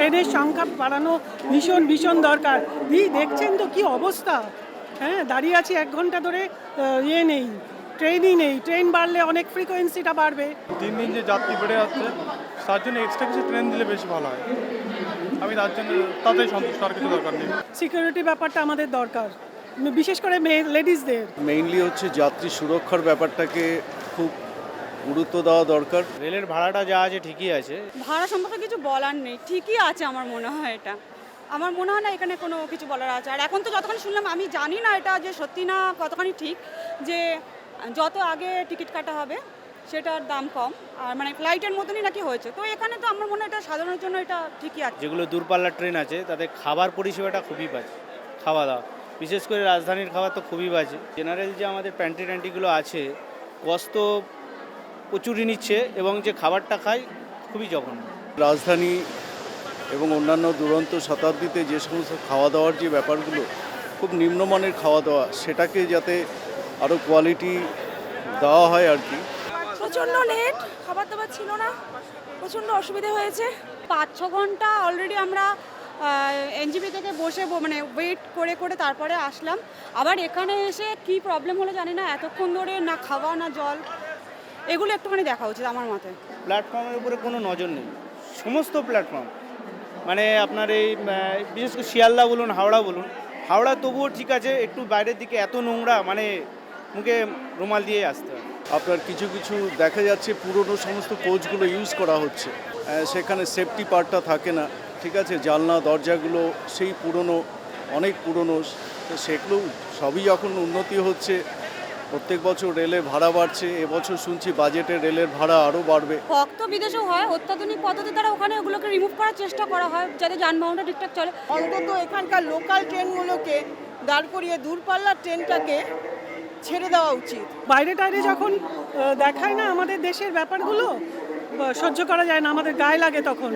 ট্রেনের সংখ্যা বাড়ানো ভীষণ ভীষণ দরকার। এই দেখছেন তো কি অবস্থা? হ্যাঁ দাঁড়িয়ে আছি এক ঘণ্টা ধরে ইয়ে নেই ট্রেনই নেই। ট্রেন বাড়লে অনেক ফ্রিকোয়েন্সিটা বাড়বে। দিন দিন যে যাত্রী বেড়ে যাচ্ছে তার জন্য এক্সট্রা কিছু ট্রেন দিলে বেশি ভালো হয়। আমি তার জন্য তাতেই সন্তুষ্ট আর কিছু দরকার নেই। সিকিউরিটি ব্যাপারটা আমাদের দরকার। বিশেষ করে মেয়ে লেডিসদের মেইনলি হচ্ছে যাত্রী সুরক্ষার ব্যাপারটাকে খুব গুরুত্ব দেওয়া দরকার। রেলের ভাড়াটা যা আছে ঠিকই আছে। ভাড়া সম্পর্কে কিছু বলার নেই ঠিকই আছে আমার মনে হয় এটা। আমার মনে হয় না এখানে কোনো কিছু বলার আছে। আর এখন তো যতখানি শুনলাম আমি জানি না এটা যে সত্যি না কতখানি ঠিক যে যত আগে টিকিট কাটা হবে সেটার দাম কম। আর মানে ফ্লাইটের মতনই নাকি হয়েছে। তো এখানে তো আমার মনে হয় এটা সাধারণের জন্য এটা ঠিকই আছে। যেগুলো দূরপাল্লার ট্রেন আছে তাদের খাবার পরিষেবাটা খুবই বাজে খাওয়া দাওয়া বিশেষ করে রাজধানীর খাবার তো খুবই বাজে। জেনারেল যে আমাদের প্যান্ট্রি ট্যান্ট্রিগুলো আছে কষ্ট প্রচুরই নিচ্ছে এবং যে খাবারটা খায় খুবই জঘন্য। রাজধানী এবং অন্যান্য দুরন্ত শতাব্দীতে যে সমস্ত খাওয়া দাওয়ার যে ব্যাপারগুলো খুব নিম্নমানের খাওয়া দাওয়া সেটাকে যাতে আরও কোয়ালিটি দেওয়া হয় আর কি। প্রচণ্ড লেট খাবার দাবার ছিল না প্রচণ্ড অসুবিধা হয়েছে। পাঁচ ছ ঘণ্টা অলরেডি আমরা এনজিপি থেকে বসে ব- মানে ওয়েট করে করে তারপরে আসলাম। আবার এখানে এসে কি প্রবলেম হলো জানি না এতক্ষণ ধরে না খাওয়া না জল এগুলো একটুখানি দেখা উচিত আমার মতে। প্ল্যাটফর্মের উপরে কোনো নজর নেই। সমস্ত প্ল্যাটফর্ম। মানে আপনার এই বিশেষ করে শিয়ালদা বলুন হাওড়া বলুন হাওড়া তবুও ঠিক আছে একটু বাইরের দিকে এত নোংরা মানে মুখে রুমাল দিয়ে আসতে হয়। আপনার কিছু কিছু দেখা যাচ্ছে পুরনো সমস্ত কোচগুলো ইউজ করা হচ্ছে। সেখানে সেফটি পার্টটা থাকে না। ঠিক আছে জানলা দরজাগুলো সেই পুরনো অনেক পুরনো তো সেগুলো সবই যখন উন্নতি হচ্ছে। প্রত্যেক বছর রেলে ভাড়া বাড়ছে এবছর শুনছি বাজেটে রেলের ভাড়া আরও বাড়বে। ভক্ত বিদেশেও হয় অত্যাধুনিক পদ্ধতি দ্বারা ওখানে ওগুলোকে রিমুভ করার চেষ্টা করা হয় যাতে যানবাহনটা ঠিকঠাক চলে। অন্তত এখানকার লোকাল ট্রেনগুলোকে দাঁড় করিয়ে দূরপাল্লার ট্রেনটাকে ছেড়ে দেওয়া উচিত। বাইরে টাইরে যখন দেখায় না আমাদের দেশের ব্যাপারগুলো সহ্য করা যায় না আমাদের গায়ে লাগে তখন।